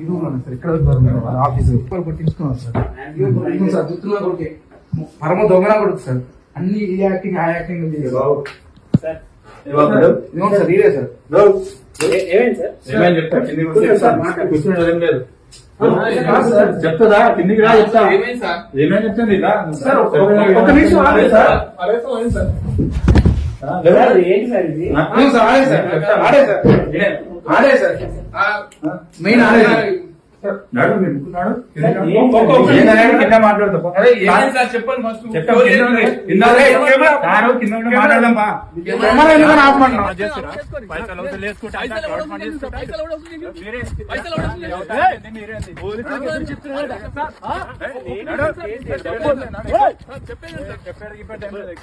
ఈ రూమ్లోనే సార్. ఇక్కడ ఆఫీస్ తీసుకున్నాం సార్. సార్ దుత్తున్నా కొడుకే? పరమ దొంగన కొడుకు సార్? అన్ని ఈ యాక్టింగ్ ఆ యాక్టింగ్ సార్. సార్. ఇదే సార్ ఏమైంది సార్? ఏమని చెప్తా కిందికి వస్తే కూర్చోండి సార్, మాట్లాడు. కూర్చుని ఏం లేదు. కాదు సార్. చెప్తుందా? కిందికి రా చెప్తా? ఏమేమి చెప్తుంది ఒక- నిమిషం ఆగండి సార్. ఆడే సార్? ఆడే సార్. మెయిన్ ఆడే సార్. నడు మీరు కింద మాట్లాడతా చెప్పండి ఫస్ట్ కింద.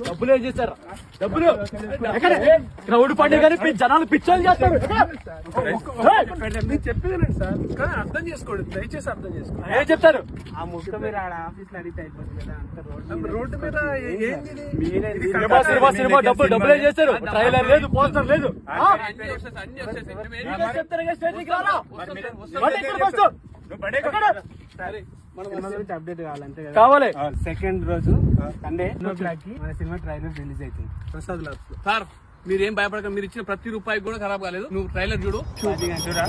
డబ్బులు ఏం చేస్తారు డబ్బులు క్రౌడ్ పండుగ కానీ జనాలు పిచ్చోలు చేస్తారు సార్ అర్థం చేసుకోండి దయచేసి అర్థం చేసుకోండి ఏం చెప్తారు? ఆ ముక్క మీరు ఆడ ఆఫీస్లో అడిగితే అయిపోతుంది కదా అంత రోడ్ రోడ్డు మీద ఏ- ఏంది? సినిమా సినిమా సినిమా డబ్బులు డబ్బులు ఏం చేస్తారు ట్రైలర్ లేదు పోస్టర్ లేదు. చెప్తారు స్టేజ్కి అప్డేట్ కావాలంతే కదా? కావాలి. సెకండ్ రోజు సండే క్లాక్కి. మన సినిమా ట్రైలర్ రిలీజ్ అవుతుంది ప్రసాద్. సార్ మీరేం భయపడక మీరు ఇచ్చిన ప్రతి రూపాయి కూడా ఖరాబ్ కాలేదు. నువ్వు ట్రైలర్ చూడు. అది చూడా.